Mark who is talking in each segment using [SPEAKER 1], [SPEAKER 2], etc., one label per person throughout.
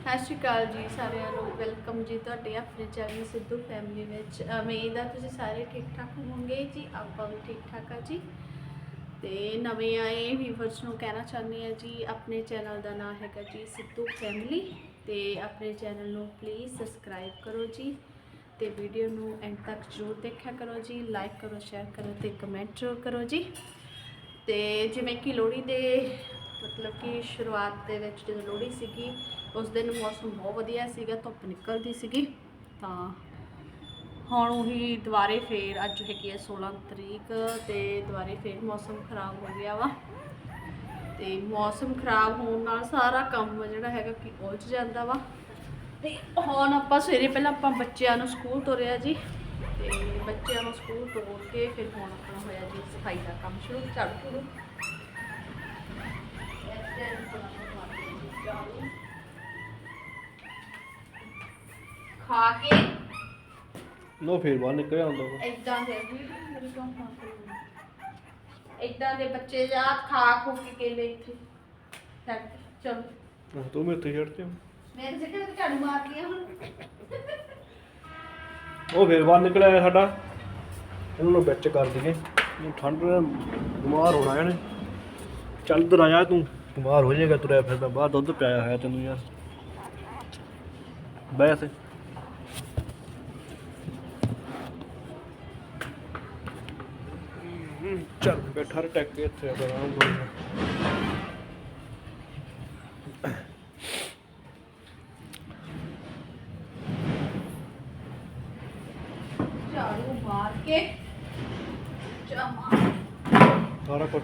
[SPEAKER 1] ਸਤਿ ਸ਼੍ਰੀ ਅਕਾਲ ਜੀ ਸਾਰਿਆਂ ਨੂੰ। ਵੈਲਕਮ ਜੀ ਤੁਹਾਡੇ ਆਪਣੇ ਚੈਨਲ ਸਿੱਧੂ ਫੈਮਿਲੀ ਵਿੱਚ। ਉਮੀਦ ਆ ਤੁਸੀਂ ਸਾਰੇ ਠੀਕ ਠਾਕ ਹੋਵੋਗੇ ਜੀ, ਆਪਾਂ ਵੀ ਠੀਕ ਠਾਕ ਆ ਜੀ। ਤੇ ਨਵੇਂ ਆਏ ਵੀਵਰਸ ਨੂੰ ਕਹਿਣਾ ਚਾਹੁੰਦੀ ਆ ਜੀ, ਆਪਣੇ ਚੈਨਲ ਦਾ ਨਾਮ ਹੈਗਾ ਜੀ ਸਿੱਧੂ ਫੈਮਿਲੀ ਤੇ ਆਪਣੇ ਚੈਨਲ ਨੂੰ ਪਲੀਜ਼ ਸਬਸਕ੍ਰਾਈਬ ਕਰੋ ਜੀ। ਤੇ ਵੀਡੀਓ ਨੂੰ ਐਂਡ ਤੱਕ ਜ਼ਰੂਰ ਦੇਖਿਆ ਕਰੋ ਜੀ ਲਾਈਕ ਕਰੋ ਸ਼ੇਅਰ ਕਰੋ ਤੇ ਕਮੈਂਟ ਜ਼ਰੂਰ ਕਰੋ ਜੀ। ਤੇ ਜਿਵੇਂ ਕਿ ਲੋਹੜੀ ਦੇ ਮਤਲਬ ਕਿ ਸ਼ੁਰੂਆਤ ਦੇ ਵਿੱਚ ਜਦੋਂ ਲੋਹੜੀ ਸੀਗੀ, ਉਸ ਦਿਨ ਮੌਸਮ ਬਹੁਤ ਵਧੀਆ ਸੀਗਾ, ਧੁੱਪ ਨਿਕਲਦੀ ਸੀਗੀ। ਤਾਂ ਹੁਣ ਉਹੀ ਦੁਬਾਰੇ ਫੇਰ ਅੱਜ ਹੈਗੀ ਹੈ 16 ਤਰੀਕ ਤੇ ਦੁਬਾਰੇ ਫੇਰ ਮੌਸਮ ਖਰਾਬ ਹੋ ਗਿਆ ਵਾ। ਤੇ ਮੌਸਮ ਖਰਾਬ ਹੋਣ ਨਾਲ ਸਾਰਾ ਕੰਮ ਜਿਹੜਾ ਹੈਗਾ ਕਿ ਉਲਝ ਜਾਂਦਾ ਵਾ। ਤੇ ਹੁਣ ਆਪਾਂ ਸਵੇਰੇ ਪਹਿਲਾਂ ਆਪਾਂ ਬੱਚਿਆਂ ਨੂੰ ਸਕੂਲ ਤੋਰਿਆ ਜੀ। ਤੇ ਬੱਚਿਆਂ ਨੂੰ ਸਕੂਲ ਤੋਰ ਕੇ ਫਿਰ ਹੁਣ ਆਪਣਾ ਹੋਇਆ ਜੀ ਸਫ਼ਾਈ ਦਾ ਕੰਮ ਸ਼ੁਰੂ ਝਾੜੂ ਝੂੜੂ ਖਾ ਕੇ।
[SPEAKER 2] ਲੋ ਫੇਰ ਬਾਹਰ ਨਿਕਲ ਆਉਂਦਾ ਵਾ
[SPEAKER 1] ਇਦਾਂ ਦੇ ਇਦਾਂ ਦੇ ਬੱਚੇ ਜਾ ਖਾ ਖੂ ਕੇ ਕੇਲੇ ਇੱਥੇ। ਛੱਡ ਚਲੋ।
[SPEAKER 2] ਆਹ, ਤੂੰ ਮੇਰੇ ਤੇ ਛੱਡ ਤੇ
[SPEAKER 1] ਮੈਂ ਜਿਹੜੇ ਤੇ ਝਾੜੂ ਮਾਰਦੀ ਆ ਹੁਣ।
[SPEAKER 2] ਉਹ ਫੇਰ ਬਾਹਰ ਨਿਕਲ ਆਇਆ ਸਾਡਾ। ਇਹਨੂੰ ਨੂੰ ਵਿੱਚ ਕਰ ਦਈਏ। ਇਹਨੂੰ ਠੰਡ ਨਾਲ ਬਿਮਾਰ ਹੋਣਾ ਇਹਨੇ। ਚੱਲ ਦਰ ਆਇਆ ਤੂੰ। ਬਿਮਾਰ ਹੋ ਜਾਏਗਾ ਤੁਰਿਆ ਫਿਰਦਾ ਬਾਹਰ ਦੁੱਧ ਪਿਆਇਆ ਹੋਇਆ ਤੈਨੂੰ ਯਾਰ। ਬੈ ਇੱਥੇ। ਹਮ, ਚੱਲ ਬੈਠਾ ਟੱਕ ਕੇ ਇੱਥੇ ਆਰਾਮ ਨਾਲ
[SPEAKER 1] ਝਾੜੂ ਮਾਰ ਕੇ ਜਮਾ।
[SPEAKER 2] ਸਾਰਾ ਕੁਝ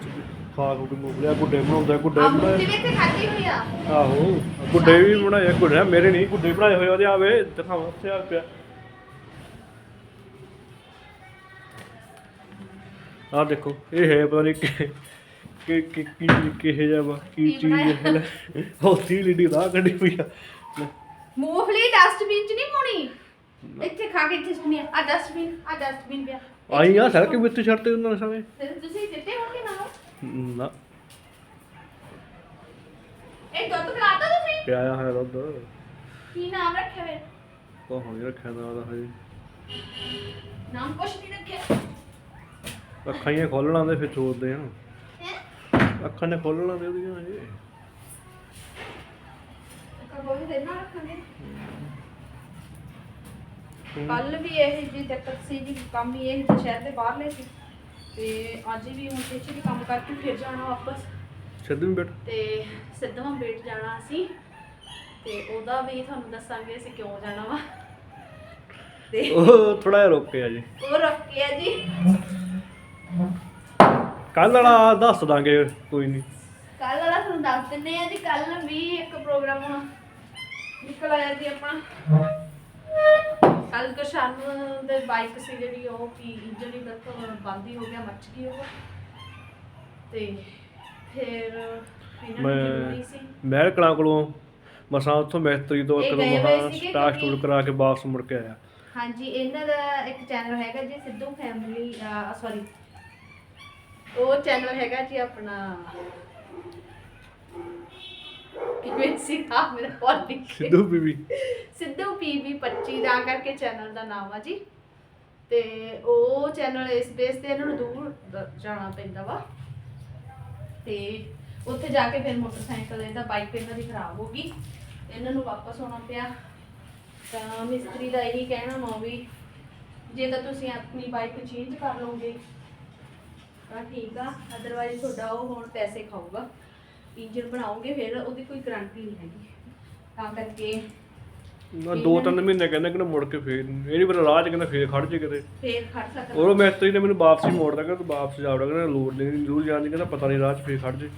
[SPEAKER 2] ਖੂ ਕੇ ਮੁੱਕ ਲਿਆ ਗੁੱਡੇ ਬਣਾਉਂਦਾ ਗੁੱਡੇ ਬਣਾਏ।
[SPEAKER 1] ਵਿੱਚ ਖਾਦੀ ਹੋਈ ਆ।
[SPEAKER 2] ਆਹੋ ਗੁੱਡੇ ਵੀ ਬਣਾਏ ਗੁੱਡੇ ਮੇਰੇ ਨਹੀਂ ਗੁੱਡੇ ਬਣਾਏ ਹੋਏ ਉਹਦੇ ਆਵੇ ਦਿਖਾਵਾਂ ਉੱਥੇ ਆ ਪਿਆ ਆ ਦੇਖੋ ਇਹ ਹੈ ਪਤਾ ਨਹੀਂ ਕਿ ਕਿ ਕਿ ਕੀ ਕਿਹੇ ਜਾ ਵਾ ਕੀ ਚੀਜ਼ ਹੈ। ਹੋਤੀ ਲੀਡੀ ਦਾ ਕੱਢੀ ਪਈ ਆ।
[SPEAKER 1] ਮੂੰਗਫਲੀ ਡਸਟਬਿਨ ਚ ਨਹੀਂ ਪਾਉਣੀ? ਇੱਥੇ ਖਾ ਕੇ ਇੱਥੇ ਸੁਣੀ ਆ। ਡਸਟਬਿਨ ਆ ਡਸਟਬਿਨ ਪਿਆ।
[SPEAKER 2] ਆਈ ਆ ਸੜਕ ਵਿੱਚ ਛੱਡਤੇ ਉਹਨਾਂ ਨੇ ਸਾਰੇ
[SPEAKER 1] ਤੁਸੀਂ
[SPEAKER 2] ਨਾ।
[SPEAKER 1] ਇਹ ਦੁੱਧ ਪਿਲਾਤਾ ਤੁਸੀਂ?
[SPEAKER 2] ਪਿਆਇਆ ਹੈ ਦੁੱਧ।
[SPEAKER 1] ਕੀ ਨਾਮ ਰੱਖਿਆ ਵੇ
[SPEAKER 2] ਕੋ ਹੁਣ ਰੱਖਿਆ ਨਾ ਉਹਦਾ ਹਜੇ।
[SPEAKER 1] ਨਾਮ ਕੁਛ ਨਹੀਂ ਰੱਖਿਆ?
[SPEAKER 2] ਅੱਖਾਂ ਹੀ ਖੋਲਣਾ ਦੇ ਫਿਰ ਚੋਦਦੇ ਆ।
[SPEAKER 1] ਹੈ?
[SPEAKER 2] ਅੱਖਾਂ ਨੇ ਖੋਲਣਾ ਦੇ ਉਹਦੀਆਂ ਇਹ।
[SPEAKER 1] ਕਬੋਲ ਦੇ ਨਾ। ਰੱਖਾਂਗੇ ਕੱਲ ਵੀ ਇਹ ਜੀ ਦਿੱਕਤ ਸੀ ਜੀ ਕੰਮ ਹੀ ਇਹ ਸ਼ਹਿਰ ਦੇ ਬਾਹਰਲੇ ਸੀ। ਤੇ ਅੱਜ ਵੀ ਹੁਣ ਪਿੱਛੇ ਵੀ ਕੰਮ ਕਰਕੇ ਫਿਰ ਜਾਣਾ ਵਾਪਸ।
[SPEAKER 2] ਸਿੱਧੂ ਬੈਠ।
[SPEAKER 1] ਤੇ ਸਿੱਧਵਾਂ ਬੇਟ ਜਾਣਾ ਅਸੀਂ। ਤੇ ਉਹਦਾ ਵੀ ਤੁਹਾਨੂੰ ਦੱਸਾਂਗੇ ਅਸੀਂ ਕਿਉਂ ਜਾਣਾ ਵਾ। ਤੇ
[SPEAKER 2] ਉਹ ਥੋੜਾ ਜਿਹਾ ਰੁਕ ਗਿਆ ਜੀ।
[SPEAKER 1] ਉਹ ਰੱਖਿਆ ਜੀ।
[SPEAKER 2] ਕੱਲ ਵਾਲਾ ਦੱਸ ਦਾਂਗੇ ਕੋਈ ਨਹੀਂ।
[SPEAKER 1] ਕੱਲ ਵਾਲਾ ਤੁਹਾਨੂੰ ਦੱਸ ਦਿੰਨੇ ਆ ਜੀ ਕੱਲ ਵੀ ਇੱਕ ਪ੍ਰੋਗਰਾਮ ਨਿਕਲ ਆਇਆ ਜੀ ਆਪਣਾ ਕੱਲ ਕਸ਼ਨ ਦੇ ਬਾਈਕ ਸੀ ਜਿਹੜੀ ਉਹ ਕੀ ਇੰਜਨ ਹੀ ਬਿਲਕੁਲ ਬੰਦ ਹੀ ਹੋ ਗਿਆ ਮੱਚ ਗਈ ਉਹ। ਤੇ ਫਿਰ ਇਹਨਾਂ ਨੂੰ ਜ਼ਰੂਰੀ ਸੀ।
[SPEAKER 2] ਮੈਂ ਮਹਿਲ ਕਲਾਂ ਕੋਲੋਂ ਮਸਾਂ ਉੱਥੋਂ ਮਿਸਤਰੀ ਤੋਂ
[SPEAKER 1] ਇਹ
[SPEAKER 2] ਇੱਕ
[SPEAKER 1] ਗਏ ਹੋਏ
[SPEAKER 2] ਮਹਾ
[SPEAKER 1] ਸੀਗੇ
[SPEAKER 2] ਸਟਾਰ
[SPEAKER 1] ਕਿਉਂਕਿ-
[SPEAKER 2] ਸਟੂਡ ਕਰਾ ਕੇ ਵਾਪਸ ਮੁੜ ਕੇ ਆਇਆ।
[SPEAKER 1] ਹਾਂਜੀ ਇਹਨਾਂ ਦਾ ਇੱਕ ਚੈਨਲ ਹੈਗਾ ਜੀ ਸਿੱਧੂ ਫੈਮਿਲੀ ਸੌਰੀ ਉਹ ਚੈਨਲ ਹੈਗਾ ਜੀ ਆਪਣਾ ਕਿਵੇਂ ਸੀ ਆ ਮੇਰਾ ਫੋਨ ਲਿਖ
[SPEAKER 2] ਸਿੱਧੂ ਬੀਬੀ
[SPEAKER 1] ਸਿੱਧੂ ਪੀਵੀ 25 ਦਾ ਕਰਕੇ ਚੈਨਲ ਦਾ ਨਾਮ ਆ ਜੀ। ਤੇ ਉਹ ਚੈਨਲ ਇਸ ਬੇਸ ਤੇ ਇਹਨਾਂ ਨੂੰ ਦੂਰ ਦ- ਜਾਣਾ ਪੈਂਦਾ ਵਾ। ਤੇ ਉੱਥੇ ਜਾ ਕੇ ਫਿਰ ਮੋਟਰਸਾਈਕਲ ਇਹਦਾ ਬਾਈਕ ਇਹਨਾਂ ਦੀ ਖਰਾਬ ਹੋ ਗਈ। ਇਹਨਾਂ ਨੂੰ ਵਾਪਸ ਆਉਣਾ ਪਿਆ। ਤਾਂ ਮਿਸਤਰੀ ਦਾ ਇਹੀ ਕਹਿਣਾ ਵਾ ਵੀ ਜੇ ਤਾਂ ਤੁਸੀਂ ਆਪਣੀ ਬਾਈਕ ਚੇਂਜ ਕਰ ਲਓਗੇ ਤਾਂ ਠੀਕ ਆ। ਅਦਰਵਾਈਜ਼ ਤੁਹਾਡਾ ਉਹ ਹੁਣ ਪੈਸੇ ਖਾਊਗਾ। ਇੰਜਨ ਬਣਾਓਗੇ ਫਿਰ ਉਹਦੀ ਕੋਈ ਗਾਰੰਟੀ ਨਹੀਂ ਹੈਗੀ। ਤਾਂ ਕਰਕੇ
[SPEAKER 2] ਮੈਂ ਦੋ ਤਿੰਨ ਮਹੀਨੇ ਕਹਿੰਦਾ ਕਿ ਮੁੜ ਕੇ ਫੇਰ ਇਹ ਨਹੀਂ ਪਤਾ ਰਾਹ ਚ ਕਹਿੰਦਾ ਫੇਰ ਖੜ ਜੇ ਕਿਤੇ।
[SPEAKER 1] ਫੇਰ ਖੜ ਸਕਦਾ।
[SPEAKER 2] ਉਹ ਮਿਸਤਰੀ ਨੇ ਮੈਨੂੰ ਵਾਪਸੀ ਮੋੜਦਾ ਕਹਿੰਦਾ ਤੂੰ ਵਾਪਸ ਜਾਵੜਾ ਕਹਿੰਦਾ ਲੋੜ ਨਹੀਂ ਦੂਰ ਜਾਣ ਦੀ ਕਹਿੰਦਾ ਪਤਾ ਨਹੀਂ ਰਾਹ ਚ ਫੇਰ ਖੜ ਜੇ।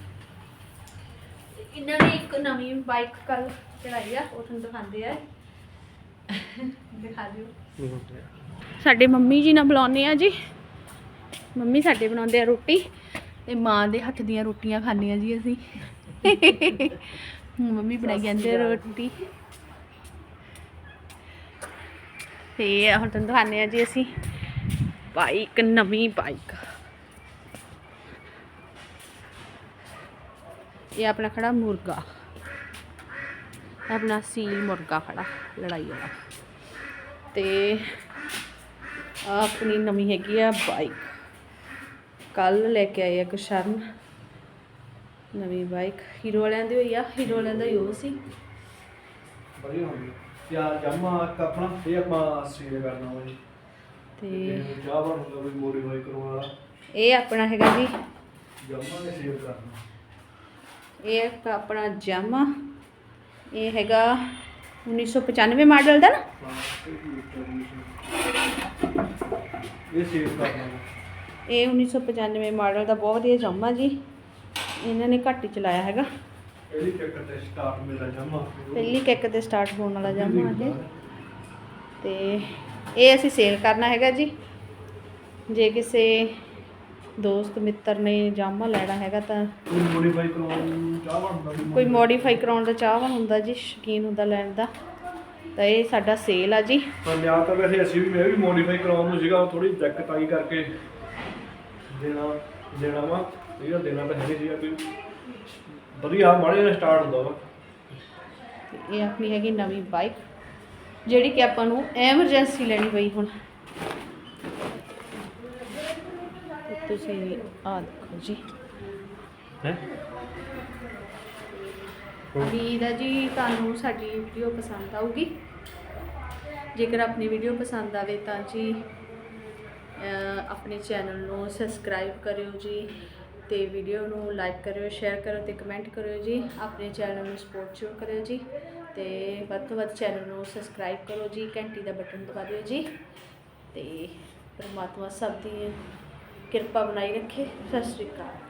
[SPEAKER 1] ਇਹਨਾਂ ਨੇ ਇੱਕ ਨਵੀਂ ਬਾਈਕ ਕੱਲ ਚਲਾਈ ਆ ਉਹ ਤੁਹਾਨੂੰ ਦਿਖਾਉਂਦੇ ਆ। ਦਿਖਾ ਦਿਓ। ਸਾਡੇ ਮੰਮੀ ਜੀ ਨਾਲ ਬੁਲਾਉਂਦੇ ਆ ਜੀ। ਮੰਮੀ ਸਾਡੇ ਬਣਾਉਂਦੇ ਆ ਰੋਟੀ। ਤੇ ਮਾਂ ਦੇ ਹੱਥ ਦੀਆਂ ਰੋਟੀਆਂ ਖਾਂਦੇ ਆ ਜੀ ਅਸੀਂ। ਮੰਮੀ ਬਣਾਈ ਜਾਂਦੇ ਰੋਟੀ। ਤੇ ਹੁਣ ਤੁਹਾਨੂੰ ਦਿਖਾਉਂਦੇ ਆ ਜੀ ਅਸੀਂ। ਬਾਈਕ ਨਵੀਂ ਬਾਈਕ। ਇਹ ਆਪਣਾ ਖੜਾ ਮੁਰਗਾ। ਆਪਣਾ ਸੀਲ ਮੁਰਗਾ ਖੜਾ ਲੜਾਈ ਵਾਲਾ। ਤੇ ਆਪਣੀ ਨਵੀਂ ਹੈਗੀ ਆ ਬਾਈਕ। ਕੱਲ ਲੈ ਕੇ ਆਏ ਆ ਕੁਸ਼ਰਨ ਨਵੀਂ ਬਾਈਕ ਹੀਰੋ ਵਾਲਿਆਂ ਦੀ ਹੋਈ ਆ। ਹੀਰੋ ਵਾਲਿਆਂ ਦਾ ਹੀ ਉਹ ਸੀ।
[SPEAKER 2] ਵਧੀਆ ਯਾਰ ਜਮਾ ਆਪਣਾ ਇਹ ਆਪਾਂ ਸੇਲ ਕਰਨਾ ਵਾ ਜੀ।
[SPEAKER 1] ਤੇ
[SPEAKER 2] ਤੇ ਚਾਹ ਬਣੂਗਾ ਵੀ ਮੋਡੀਫਾਈ ਕਰਵਾਉਣ ਵਾਲਾ
[SPEAKER 1] ਇਹ ਆਪਣਾ ਹੈਗਾ ਜੀ।
[SPEAKER 2] ਜਮਾ ਨੇ ਕਰਨਾ।
[SPEAKER 1] ਇਹ ਇੱਕ ਆਪਣਾ ਜਾਮਾ। ਇਹ ਹੈਗਾ 1995 ਮਾਡਲ ਦਾ ਨਾ।
[SPEAKER 2] ਹਾਂ, ਇਹ ਸੇਲ ਕਰਨਾ ਵਾ।
[SPEAKER 1] ਇਹ 1995 ਮਾਡਲ ਦਾ ਬਹੁਤ ਵਧੀਆ ਜਾਮਾ ਜੀ। ਇਹਨਾਂ ਨੇ ਘੱਟ ਹੀ ਚਲਾਇਆ ਹੈਗਾ।
[SPEAKER 2] ਇਹਦੀ ਕਿੱਕ ਤੇ ਸਟਾਰਟ ਮਿਲਦਾ ਜਮਾ।
[SPEAKER 1] ਪਹਿਲੀ ਕਿੱਕ ਤੇ ਸਟਾਰਟ ਹੋਣ ਵਾਲਾ ਜਾਮਾ ਇਹ। ਤੇ ਇਹ ਅਸੀਂ ਸੇਲ ਕਰਨਾ ਹੈਗਾ ਜੀ। ਜੇ ਕਿਸੇ ਦੋਸਤ ਮਿੱਤਰ ਨੇ ਜਾਮਾ ਲੈਣਾ ਹੈਗਾ ਤਾਂ
[SPEAKER 2] ਕੋਈ ਮੋਡੀਫਾਈ
[SPEAKER 1] ਕੋਈ ਕਰਾਉਣ ਦਾ ਚਾਹਵਾਨ ਹੁੰਦਾ ਜੀ ਸ਼ੌਕੀਨ ਹੁੰਦਾ ਲੈਣ ਦਾ। ਤਾਂ ਇਹ ਸਾਡਾ ਸੇਲ ਆ ਜੀ।
[SPEAKER 2] ਲਿਆ ਤਾਂ ਵੈਸੇ ਅਸੀਂ ਵੀ ਮੈਂ ਵੀ ਮੋਡੀਫਾਈ ਕਰਾਉਣ ਨੂੰ ਸੀਗਾ ਥੋੜੀ ਚੈੱਕ ਟਾਈ ਕਰਕੇ। ਦੇਣਾ ਦੇਣਾ ਵਾ ਇਹ ਦੇਣਾ ਤਾਂ ਹੈ ਨਹੀਂ ਸੀਗਾ ਕੋਈ ਵਧੀਆ ਮਾੜੇ ਜਿਹਾ ਸਟਾਰਟ ਹੁੰਦਾ ਵਾ।
[SPEAKER 1] ਤੇ ਇਹ ਆਪਣੀ ਹੈਗੀ ਨਵੀਂ ਬਾਈਕ ਜਿਹੜੀ ਕਿ ਆਪਾਂ ਨੂੰ ਐਮਰਜੈਂਸੀ ਲੈਣੀ ਪਈ ਹੁਣ। ਤੁਸੀਂ ਆ ਦੇਖੋ ਜੀ।
[SPEAKER 2] ਹੈ?
[SPEAKER 1] ਉਮੀਦ ਹੈ ਜੀ ਤੁਹਾਨੂੰ ਸਾਡੀ ਵੀਡੀਓ ਪਸੰਦ ਆਊਗੀ। ਜੇਕਰ ਆਪਣੀ ਵੀਡੀਓ ਪਸੰਦ ਆਵੇ ਤਾਂ ਜੀ ਆਪਣੇ ਚੈਨਲ ਨੂੰ ਸਬਸਕ੍ਰਾਈਬ ਕਰਿਓ ਜੀ ਤੇ ਵੀਡੀਓ ਨੂੰ ਲਾਈਕ ਕਰਿਓ ਸ਼ੇਅਰ ਕਰਿਓ ਤੇ ਕਮੈਂਟ ਕਰਿਓ ਜੀ। ਆਪਣੇ ਚੈਨਲ ਨੂੰ ਸਪੋਰਟ ਜ਼ਰੂਰ ਕਰਿਓ ਜੀ ਤੇ ਵੱਧ ਤੋਂ ਵੱਧ ਚੈਨਲ ਨੂੰ ਸਬਸਕ੍ਰਾਈਬ ਕਰੋ ਜੀ, ਘੰਟੀ ਦਾ ਬਟਨ ਦਬਾ ਦਿਓ ਜੀ ਤੇ ਪਰਮਾਤਮਾ ਸਭ ਦੀ ਕਿਰਪਾ ਬਣਾਈ ਰੱਖੇ। ਸਤਿ ਸ਼੍ਰੀ ਅਕਾਲ।